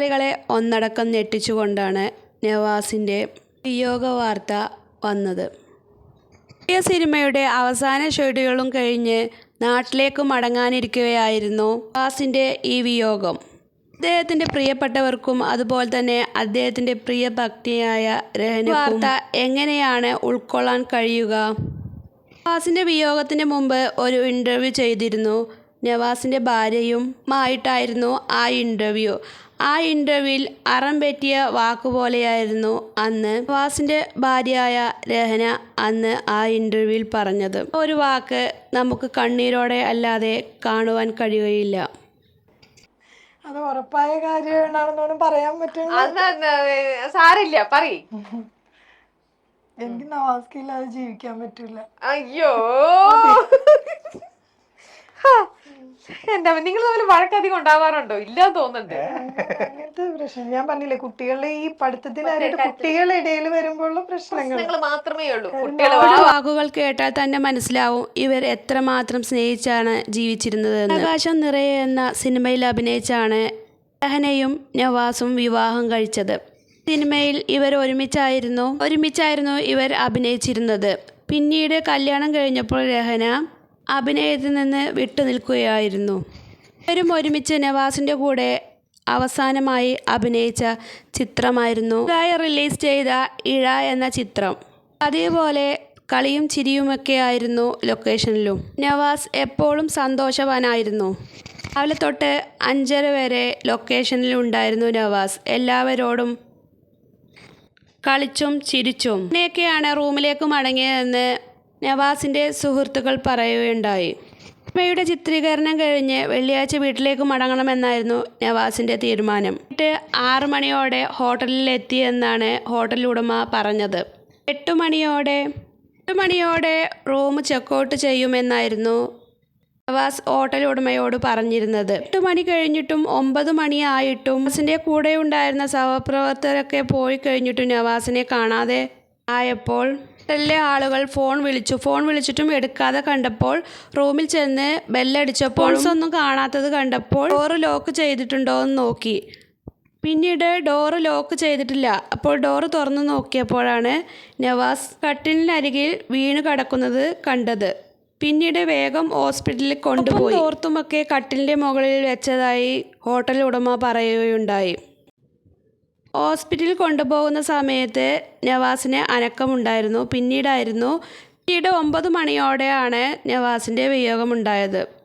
മലയാളികളെ ഒന്നടക്കം ഞെട്ടിച്ചുകൊണ്ടാണ് നവാസിന്റെ വിയോഗ വാർത്ത വന്നത്. പുതിയ സിനിമയുടെ അവസാന ഷെഡ്യൂളും കഴിഞ്ഞ് നാട്ടിലേക്ക് മടങ്ങാനിരിക്കുകയായിരുന്നു നവാസിന്റെ ഈ വിയോഗം. അദ്ദേഹത്തിന്റെ പ്രിയപ്പെട്ടവർക്കും അതുപോലെ തന്നെ അദ്ദേഹത്തിന്റെ പ്രിയ ഭക്തിയായ രഹന വാർത്ത എങ്ങനെയാണ് ഉൾക്കൊള്ളാൻ കഴിയുക? നവാസിന്റെ വിയോഗത്തിന് മുമ്പ് ഒരു ഇന്റർവ്യൂ ചെയ്തിരുന്നു. നവാസിന്റെ ഭാര്യയും ആയിട്ടായിരുന്നു ആ ഇന്റർവ്യൂ. ആ ഇന്റർവ്യൂവിൽ അറം പറ്റിയ വാക്കുപോലെയായിരുന്നു അന്ന്. നവാസിന്റെ ഭാര്യയായ രഹന അന്ന് ആ ഇന്റർവ്യൂവിൽ പറഞ്ഞത് ഒരു വാക്ക് നമുക്ക് കണ്ണീരോടെ അല്ലാതെ കാണുവാൻ കഴിയുകയില്ല. അത് ഉറപ്പായ കാര്യമാണെന്നൊന്നും പറയാൻ പറ്റും സാരില്ല പറയ്. എനിക്ക് നവാസ്കില്ലാതെ ജീവിക്കാൻ പറ്റില്ല. അയ്യോ. അമ്മ, നിങ്ങൾ തമ്മിൽ വഴക്കധികം ഉണ്ടാവാറുണ്ടോ? ഇല്ലാന്ന് തോന്നുന്നുണ്ട്. അങ്ങനത്തെ പ്രശ്നം. ഞാൻ പറഞ്ഞില്ലേ കുട്ടികളുടെ ഈ പഠിത്തത്തിനായിട്ട് കുട്ടികളുടെ ഇടയിൽ വരുമ്പോഴുള്ള പ്രശ്നങ്ങൾ. നിങ്ങൾ മാത്രമേ ഉള്ളൂ. അവരുടെ വാക്കുകൾ കേട്ടാൽ തന്നെ മനസ്സിലാവും ഇവർ എത്രമാത്രം സ്നേഹിച്ചാണ് ജീവിച്ചിരുന്നത് ആകാശം നിറയെ എന്ന സിനിമയിൽ അഭിനയിച്ചാണ് രഹനയും നവാസും വിവാഹം കഴിച്ചത്. സിനിമയിൽ ഇവർ ഒരുമിച്ചായിരുന്നു ഒരുമിച്ചായിരുന്നു ഇവർ അഭിനയിച്ചിരുന്നത്. പിന്നീട് കല്യാണം കഴിഞ്ഞപ്പോൾ രഹന അഭിനയത്തിൽ നിന്ന് വിട്ടുനിൽക്കുകയായിരുന്നു ഇവരും ഒരുമിച്ച് നവാസിന്റെ കൂടെ അവസാനമായി അഭിനയിച്ച ചിത്രമായിരുന്നു. ഇതായി റിലീസ് ചെയ്ത ഇഴ എന്ന ചിത്രം. അതേപോലെ കളിയും ചിരിയുമൊക്കെ ആയിരുന്നു ലൊക്കേഷനിലും. നവാസ് എപ്പോഴും സന്തോഷവാനായിരുന്നു. രാവിലെ തൊട്ട് അഞ്ചര വരെ ലൊക്കേഷനിൽ ഉണ്ടായിരുന്നു നവാസ്. എല്ലാവരോടും കളിച്ചും ചിരിച്ചും. ഇങ്ങനെയൊക്കെയാണ് റൂമിലേക്ക് മടങ്ങിയതെന്ന് നവാസിന്റെ സുഹൃത്തുക്കൾ പറയുകയുണ്ടായി. സിനിമയുടെ ചിത്രീകരണം കഴിഞ്ഞ് വെള്ളിയാഴ്ച വീട്ടിലേക്ക് മടങ്ങണമെന്നായിരുന്നു നവാസിന്റെ തീരുമാനം. എന്നിട്ട് ആറു മണിയോടെ ഹോട്ടലിൽ എത്തിയെന്നാണ് ഹോട്ടൽ ഉടമ പറഞ്ഞത്. എട്ട് മണിയോടെ എട്ട് മണിയോടെ റൂം ചെക്കൗട്ട് ചെയ്യുമെന്നായിരുന്നു നവാസ് ഹോട്ടൽ ഉടമയോട് പറഞ്ഞിരുന്നത്. എട്ട് മണി കഴിഞ്ഞിട്ടും ഒമ്പത് മണിയായിട്ടും നവാസിന്റെ കൂടെ ഉണ്ടായിരുന്ന സഹപ്രവർത്തകരൊക്കെ പോയി കഴിഞ്ഞിട്ടും നവാസിനെ കാണാതെ ആയപ്പോൾ ഹോട്ടലിലെ ആളുകൾ ഫോൺ വിളിച്ചു. ഫോൺ വിളിച്ചിട്ടും എടുക്കാതെ കണ്ടപ്പോൾ റൂമിൽ ചെന്ന് ബെല്ലടിച്ചപ്പോൾ ഒന്നും കാണാത്തത് കണ്ടപ്പോൾ ഡോറ് ലോക്ക് ചെയ്തിട്ടുണ്ടോ എന്ന് നോക്കി. പിന്നീട് ഡോറ് ലോക്ക് ചെയ്തിട്ടില്ല. അപ്പോൾ ഡോറ് തുറന്നു നോക്കിയപ്പോഴാണ് നവാസ് കട്ടിലിനരികിൽ വീണ് കിടക്കുന്നത് കണ്ടത്. പിന്നീട് വേഗം ഹോസ്പിറ്റലിൽ കൊണ്ടുപോയി. ഓർത്തുമൊക്കെ കട്ടിലിന്റെ മുകളിൽ വെച്ചതായി ഹോട്ടൽ ഉടമ പറയുകയുണ്ടായി. ഹോസ്പിറ്റലിൽ കൊണ്ടുപോകുന്ന സമയത്ത് നവാസിന് അനക്കമുണ്ടായിരുന്നു. പിന്നീടായിരുന്നു. പിന്നീട് ഒമ്പത് മണിയോടെയാണ് നവാസിന്റെ വിയോഗമുണ്ടായത്.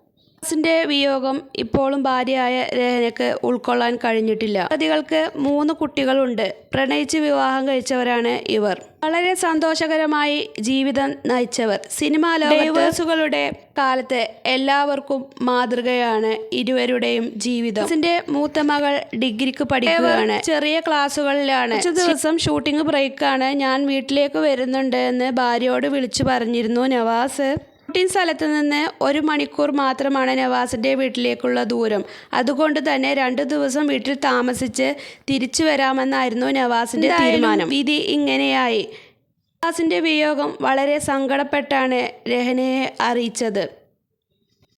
നവാസിന്റെ വിയോഗം ഇപ്പോഴും ഭാര്യയായ രഹനയ്ക്ക് ഉൾക്കൊള്ളാൻ കഴിഞ്ഞിട്ടില്ല. പ്രതികൾക്ക് മൂന്ന് കുട്ടികളുണ്ട്. പ്രണയിച്ച് വിവാഹം കഴിച്ചവരാണ് ഇവർ. വളരെ സന്തോഷകരമായി ജീവിതം നയിച്ചവർ. സിനിമാ ലോകസുകളുടെ കാലത്ത് എല്ലാവർക്കും മാതൃകയാണ് ഇരുവരുടെയും ജീവിതം. നവാസിന്റെ മൂത്ത മകൾ ഡിഗ്രിക്ക് പഠിക്കുകയാണ്. ചെറിയ ക്ലാസ്സുകളിലാണ് ദിവസം ഷൂട്ടിംഗ് ബ്രേക്കാണ് ഞാൻ വീട്ടിലേക്ക് വരുന്നുണ്ട് എന്ന് ഭാര്യയോട് വിളിച്ചു പറഞ്ഞിരുന്നു നവാസ്. ഷൂട്ടിംഗ് സ്ഥലത്ത് നിന്ന് ഒരു മണിക്കൂർ മാത്രമാണ് നവാസിന്റെ വീട്ടിലേക്കുള്ള ദൂരം. അതുകൊണ്ട് തന്നെ രണ്ട് ദിവസം വീട്ടിൽ താമസിച്ച് തിരിച്ചു വരാമെന്നായിരുന്നു നവാസിന്റെ തീരുമാനം. വിധി ഇങ്ങനെയായി. നവാസിന്റെ വിയോഗം വളരെ സങ്കടപ്പെട്ടാണ് രഹനയെ അറിയിച്ചത്.